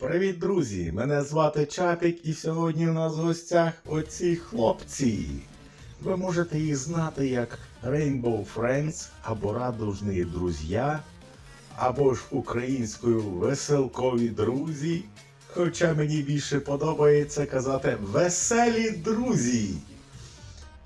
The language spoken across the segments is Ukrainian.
Привіт, друзі! Мене звати Чапік, і сьогодні у нас в гостях оці хлопці. Ви можете їх знати як Rainbow Friends або Радужні друзі, або ж українською веселкові друзі. Хоча мені більше подобається казати веселі друзі.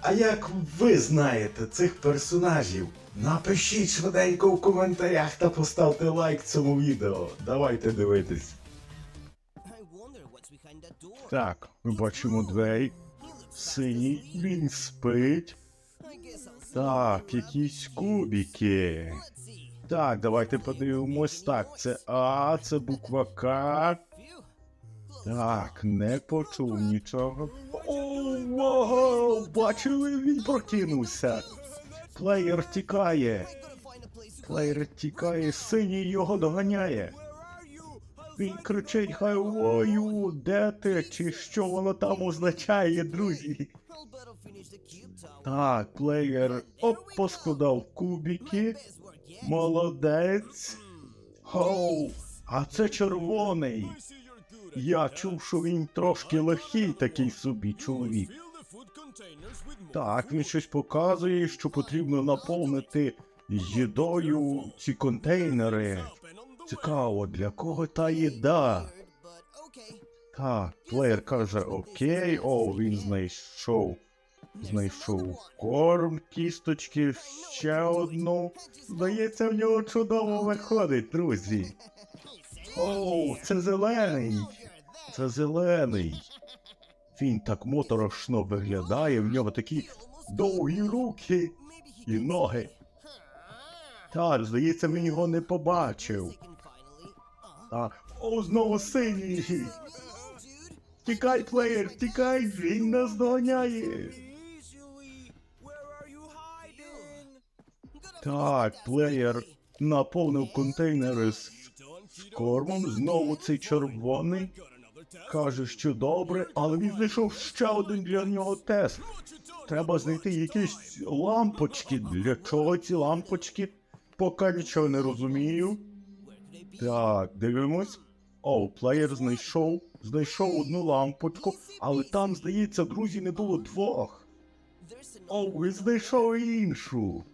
А як ви знаєте цих персонажів? Напишіть швиденько в коментарях та поставте лайк цьому відео. Давайте дивитись. Так, ми бачимо двері. Синій, він спить. Так, якісь кубики. Так, давайте подивимось. Так, це А, це буква К. Так, не почув нічого. О! Бачили, він прокинувся. Плеєр тікає. Плеєр тікає, синій його доганяє. Він кричить Хавою, де ти? Чи що воно там означає, друзі? Так, плеєр оп, поскладав кубики. Молодець. Хоу, а це червоний. Я чув, що він трошки легкий такий собі чоловік. Так, він щось показує, що потрібно наповнити їдою ці контейнери. Цікаво, для кого та їда? Так, плеєр каже окей, о, він знайшов. Знайшов корм, кісточки, ще одну. Здається, в нього чудово виходить, друзі. О, це зелений. Це зелений. Він так моторошно виглядає, в нього такі довгі руки і ноги. Так, здається, він його не побачив. Так, о, знову синій. Тікай, плеєр, тікай, він нас доганяє. Так, плеєр наповнив контейнери з кормом, знову цей червоний. Каже, що добре, але він знайшов ще один для нього тест. Треба знайти якісь лампочки. Для чого ці лампочки? Поки нічого не розумію. Так, дивимось. О, плеєр знайшов. Знайшов одну лампочку, але там, здається, друзі, не було двох. О, він знайшов іншу.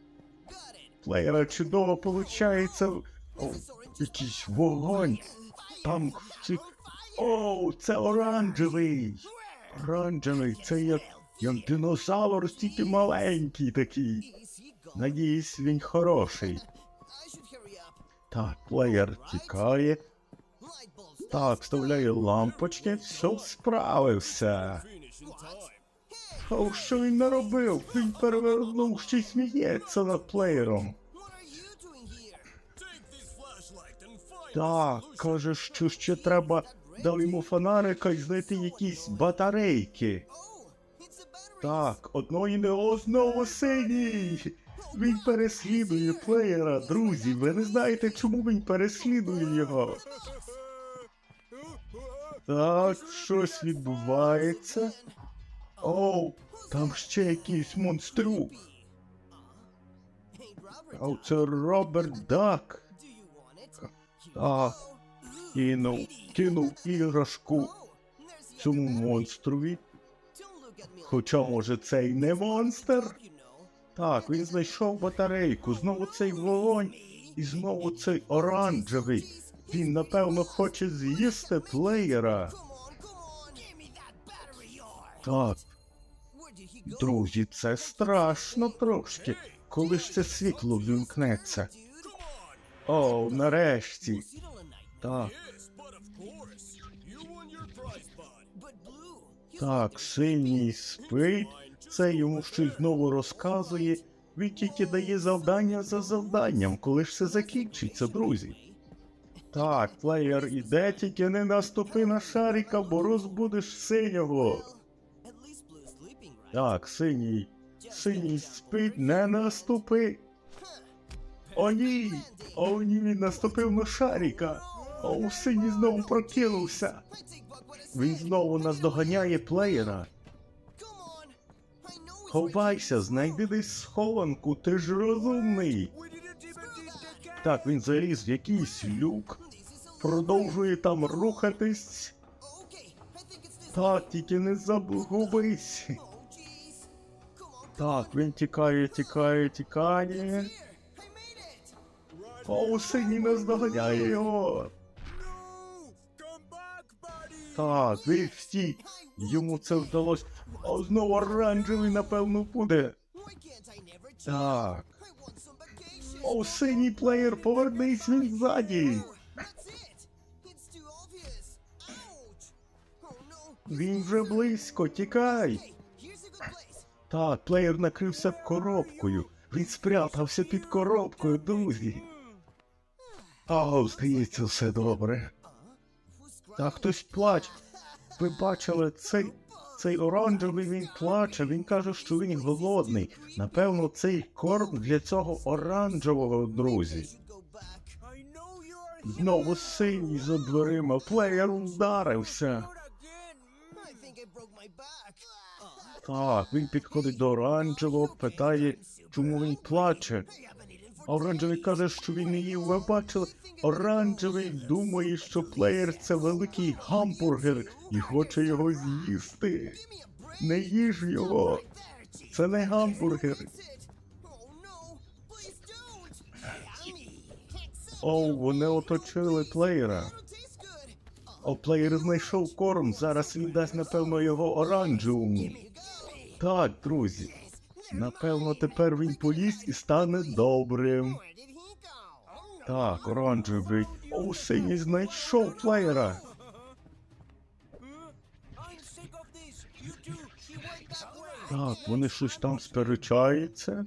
Плеєра чудово получається. О, якийсь вогонь. Там ці... О, це оранжевий. Оранжевий, це як, як динозавр, тільки маленький такий. Надіюсь, він хороший. Так, плеєр тікає. Так, вставляє лампочки, все справився. О, що він наробив? Він перевернув, ще й сміється над плеєром. Так, каже, що ще треба дав йому фонарика і знайти якісь батарейки. Так, одної не знову синій. Він переслідує плеєра, друзі. Ви не знаєте, чому він переслідує його. Так, щось відбувається. Оу, там ще якийсь монстрюк. А це Роберт Дак. Так, кинув, кинув іграшку цьому монстрові. Хоча, може, це й не монстр. Так, він знайшов батарейку, знову цей вогонь, і знову цей оранжевий. Він, напевно, хоче з'їсти плеєра. Так, друзі, це страшно трошки. Коли ж це світло вімкнеться? О, нарешті. Так, так, синій спить. Це йому щось знову розказує. Він тільки дає завдання за завданням, коли ж це закінчиться, друзі. Так, плеєр іде, тільки не наступи на шарика, бо розбудиш синього. Так, синій. Синій спить, не наступи. О ні! О ні, він наступив на шарика. О, синій знову прокинувся. Він знову плеєра. I know it's Ховайся, знайди десь схованку, ти ж розумний. Так, він заліз в якийсь люк. Продовжує там рухатись. Так, тільки не загубись. Так, він тікає, тікає, тікає. О, синій не здоганяє його. Так, він втік. Йому це вдалося. А знову оранжевий, напевно, буде. Так. О, синій плеєр, повернись він ззаді. Він вже близько, тікай. Так, плеєр накрився коробкою. Він спрятався під коробкою, друзі. О, здається, все добре. Та хтось плаче. Ви бачили, цей, цей оранжевий він плаче, він каже, що він голодний. Напевно, цей корм для цього оранжевого, друзі. Знову синій за дверима, плеєр back. Так, він підходить до оранжевого, питає, чому він плаче. Оранжевий каже, що він їв. Ви бачили? Оранжевий думає, що плеєр це великий гамбургер і хоче його з'їсти. Не їж його. Це не гамбургер. That's it. Oh no. Please don't. Yummy. О, вони оточили плеєра. О, плеєр знайшов корм. Зараз він дасть, напевно, його оранжевому. Так, друзі. Напевно, тепер він поїсть і стане добрим. Так, оранжевий. О, синій знайшов плеєра. Так, вони щось там сперечаються.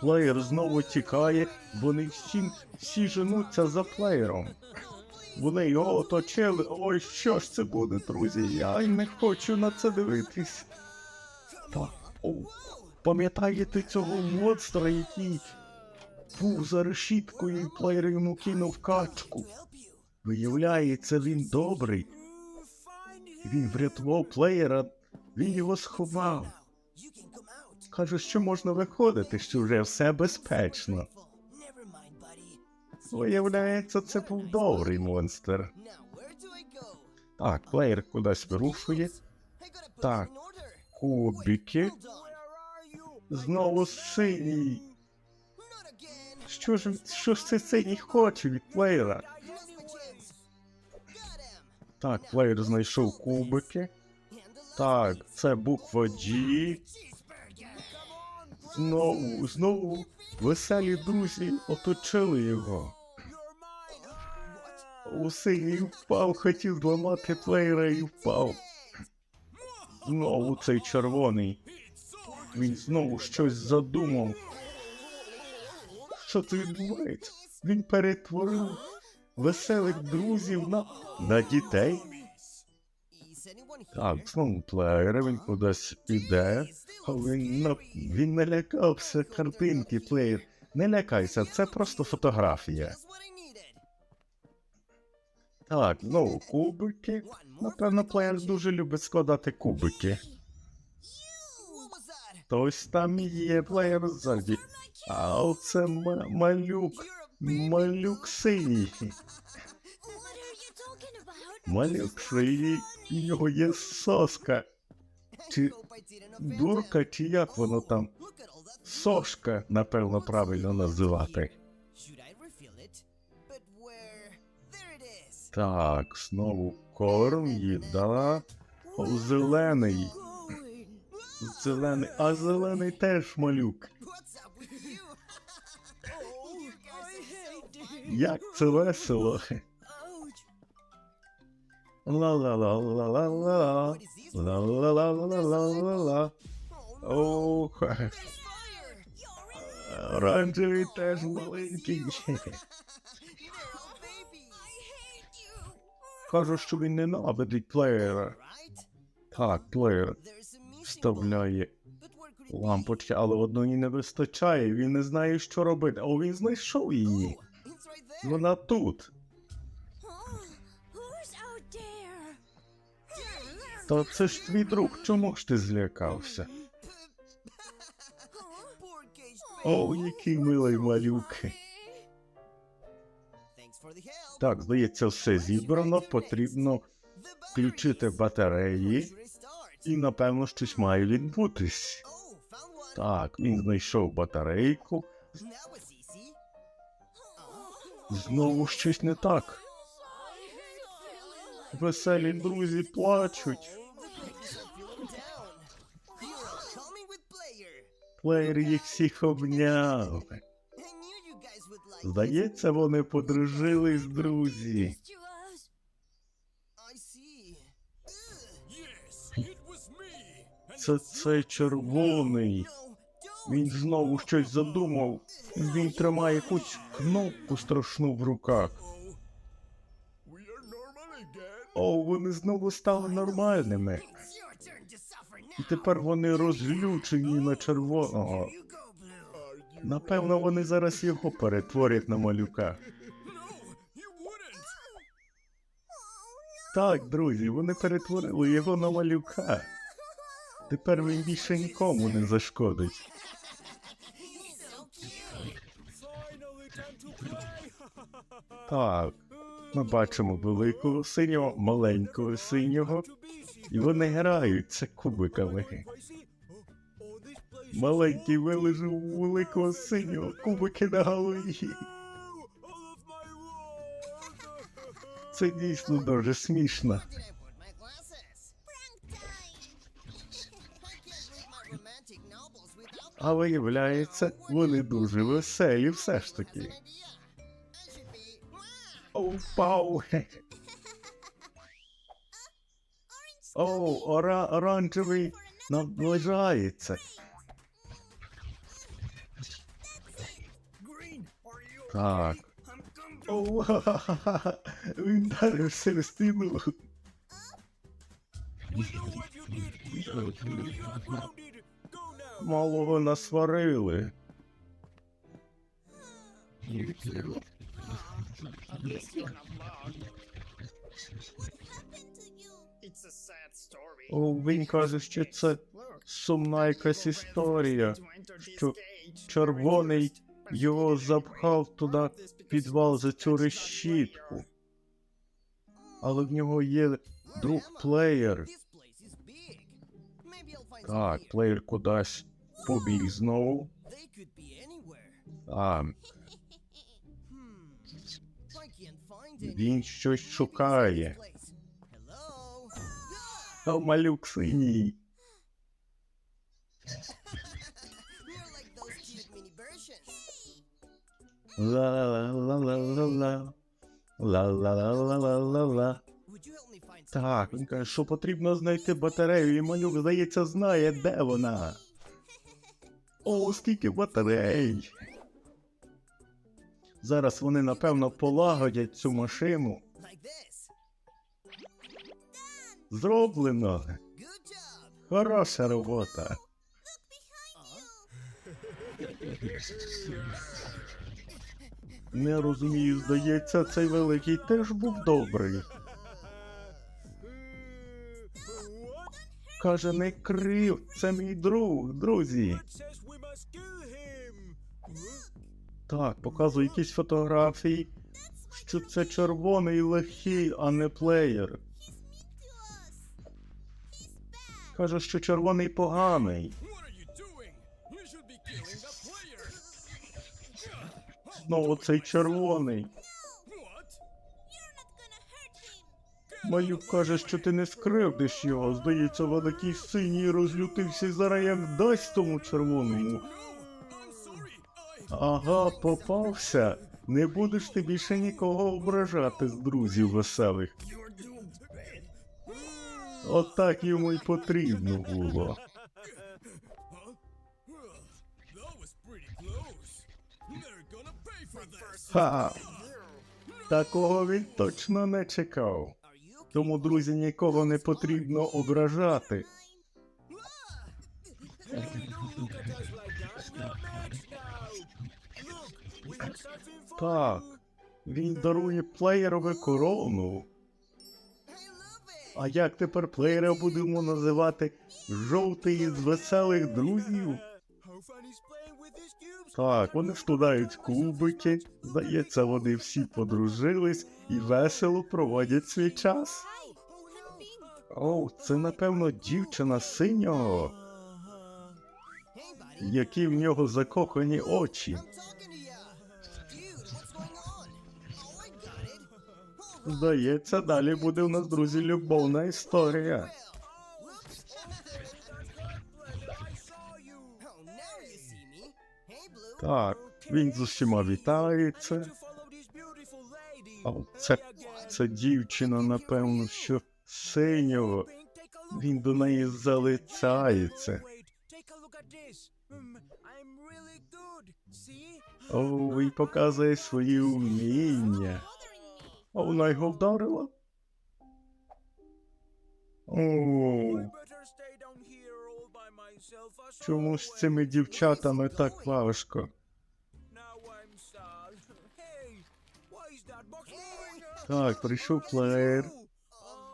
Плеєр знову тікає, вони всі, всі женуться за плеєром. Вони його оточили. Ой, що ж це буде, друзі? Я не хочу на це дивитись. Так, о, пам'ятаєте цього монстра, який був за решіткою і плеєр йому кинув качку? Виявляється, він добрий. Він врятував плеєра, він його сховав. Каже, що можна виходити, що вже все безпечно. Виявляється, це був добрий монстр. Так, плеєр кудись вирушує. Так. Кубики. Знову синій. Що ж, що ж це синій хоче від плеєра? Так, плеєр знайшов кубики. Так, це буква G. Знову, знову веселі друзі оточили його. У синій впав, хотів зламати плеєра і впав. Знову цей червоний. Він знову щось задумав. Що це відбувається? Він перетворив веселих друзів на, на дітей. Так, знову плеєр, він кудись іде. А Він, на, він не лякався картинки, плеєр. Не лякайся, це просто фотографія. Так, знову кубики. Напевно, плеєр дуже любить складати кубики. Хтось там є плеєр ззаді. А оце малюк. Малюк синій. Малюк синій, і нього є соска. Чи дурка, чи як воно там? Сошка, напевно, правильно називати. Так, знову корм, їда. Зелений. Зелений, а зелений теж малюк. Як це весело. Ла-ла-ла-ла-ла-ла. Ла-ла-ла-ла-ла-ла-ла. О, ха. fire! оранжевий теж маленький. Каже, що він ненавидить плеєра. Так, плеєр вставляє лампочки, але одної не вистачає. Він не знає, що робити. О, він знайшов її. Вона тут. Та це ж твій друг, чому ж ти злякався? О, який милий малюк. Так, здається, все зібрано. Потрібно включити батареї, і напевно щось має відбутись. Так, він знайшов батарейку. Знову щось не так. Веселі друзі плачуть. Плеєр їх всіх обняв. Здається, вони подружились, друзі. Це цей червоний. Він знову щось задумав. Він тримає якусь кнопку страшну в руках. О, вони знову стали нормальними. І тепер вони розлючені на червоного. Напевно, вони зараз його перетворять на малюка. Так, друзі, вони перетворили його на малюка. Тепер він більше нікому не зашкодить. Так, ми бачимо великого синього, маленького синього, і вони граються кубиками. Маленький вилежив великого синього кубики на голові. Це дійсно дуже смішно. А виявляється, вони дуже веселі все ж таки. Оу. Оу, ора, оранжевий наближається. Are grounded. Go now. Малого насварили. О, він каже, що це сумна якась історія. Що червоний його запхав туди підвал за цю решітку. Але в нього є друг плеєр. Так, плеєр кудись побіг знову. А Hmm. Він щось шукає. малюк синій. Ла-ла-ла-ла-ла-ла. Ла-ла-ла-ла-ла-ла. Would you help me find some? Так, він каже, що потрібно знайти батарею, і малюк, здається, знає, де вона. О, скільки батарей. Зараз вони, напевно, полагодять цю машину. Зроблено. Хороша робота. Не розумію, здається, цей великий теж був добрий. Каже, не крив, це мій друг, друзі. Так, показує якісь фотографії, що це червоний легкий, а не плеєр. Каже, що червоний поганий. Знову цей червоний. Малюк каже, що ти не скривдиш його. Здається, великий синій розлютився зараз як дасть тому червоному. Ага, попався. Не будеш ти більше нікого ображати з друзів веселих. Отак йому й потрібно було. Ха! Такого він точно не чекав. Тому, друзі, нікого не потрібно ображати. Так, він дарує плеєрове корону. А як тепер плеєра будемо називати жовтий із веселих друзів? Так, вони складають кубики. Здається, вони всі подружились і весело проводять свій час. Hi, I'm being О, це напевно дівчина синього, які в нього закохані очі. Здається, далі буде у нас, друзі, любовна історія. Так, він з усіма вітається. О, це, це дівчина, напевно, що синього. Він до неї залицяється. О, він показує свої вміння. А вона його вдарила? О, чому з цими дівчатами так важко? Так, прийшов плеєр.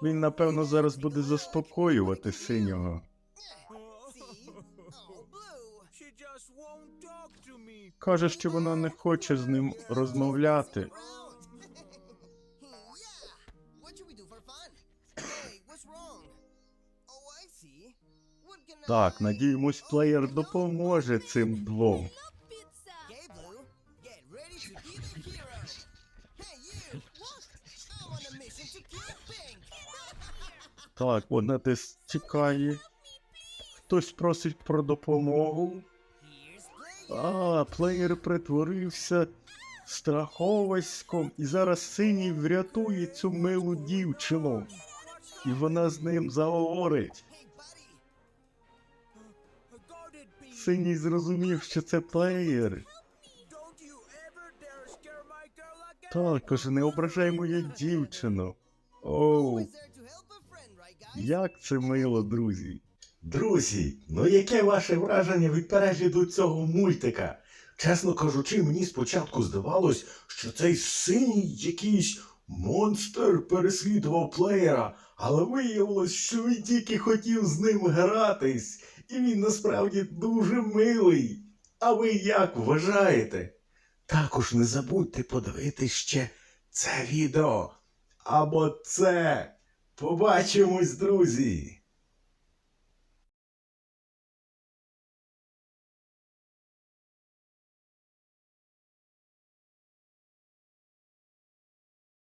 Він, напевно, зараз буде заспокоювати синього. Каже, що вона не хоче з ним розмовляти. Так, надіємось, плеєр допоможе цим двом. Так, вона десь тікає. Хтось просить про допомогу. А, плеєр притворився страховиськом, і зараз синій врятує цю милу дівчину. І вона з ним заговорить. Синій зрозумів, що це плеєр. Don't you ever dare scare my girl again. Так, каже, не ображай мою дівчину. Оу, як це мило, друзі. Друзі, ну яке ваше враження від перегляду цього мультика? Чесно кажучи, мені спочатку здавалось, що цей синій якийсь монстр переслідував плеєра, але виявилось, що він тільки хотів з ним гратись, і він насправді дуже милий. А ви як вважаєте? Також не забудьте подивитись ще це відео. Або це. Побачимось, друзі!